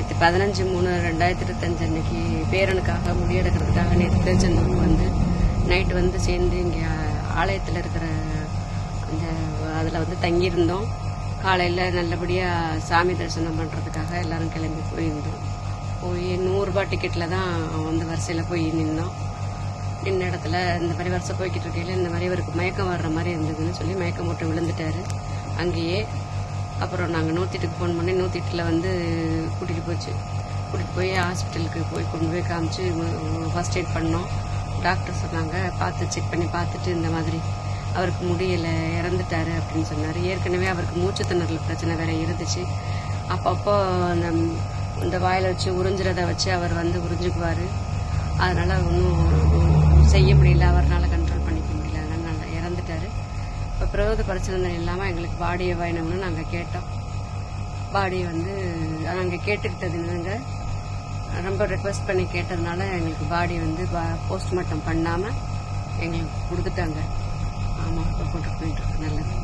நேற்று பதினஞ்சு மூணு ரெண்டாயிரத்தி இருபத்தஞ்சு அன்னைக்கு பேரனுக்காக முடியெடுக்கிறதுக்காக நேற்று திருச்செந்தூர் வந்து நைட்டு வந்து சேர்ந்து இங்கே ஆலயத்தில் இருக்கிற அந்த அதில் வந்து தங்கியிருந்தோம். காலையில் நல்லபடியாக சாமி தரிசனம் பண்ணுறதுக்காக எல்லாரும் கிளம்பி போயிருந்தோம். போய் நூறுரூபா டிக்கெட்டில் தான் வந்து வரிசையில் போய் நின்னோம். நின்ன இடத்துல இந்த மாதிரி வருஷம் போய்கிட்டு இருக்கையில் இந்த மாதிரி இவருக்கு மயக்கம் வர்ற மாதிரி இருந்ததுன்னு சொல்லி மயக்கம் போட்டு விழுந்துட்டாரு. அங்கேயே அப்புறம் நாங்கள் நூற்றிட்டுக்கு ஃபோன் பண்ணி நூற்றிட்டில் வந்து கூட்டிகிட்டு போச்சு. கூட்டிகிட்டு போய் ஹாஸ்பிட்டலுக்கு போய் கொண்டு போய் காமிச்சு ஃபர்ஸ்ட் எய்ட் பண்ணோம். டாக்டர் சொன்னாங்க பார்த்து செக் பண்ணி பார்த்துட்டு இந்த மாதிரி. அவருக்கு முடியலை இறந்துட்டாரு அப்படின்னு சொன்னார். ஏற்கனவே அவருக்கு மூச்சு திணறல் பிரச்சனை வேற இருந்துச்சு. அப்பப்போ அந்த இந்த வாயில் வச்சு உறிஞ்சுறத வச்சு அவர் வந்து உறிஞ்சுக்குவார். அதனால் ஒன்றும் செய்ய முடியல. அவரால் இப்போ பிரயோத பரிசீலனை இல்லாமல் எங்களுக்கு பாடியை வேணும்னு நாங்கள் கேட்டோம். பாடியை வந்து நாங்கள் கேட்டுக்கிட்டது நாங்கள் ரொம்ப ரெக்வஸ்ட் பண்ணி கேட்டதுனால எங்களுக்கு பாடி வந்து போஸ்ட்மார்ட்டம் பண்ணாமல் எங்களுக்கு கொடுத்துட்டாங்க. ஆமாம் இப்போ கொண்டு நல்லது.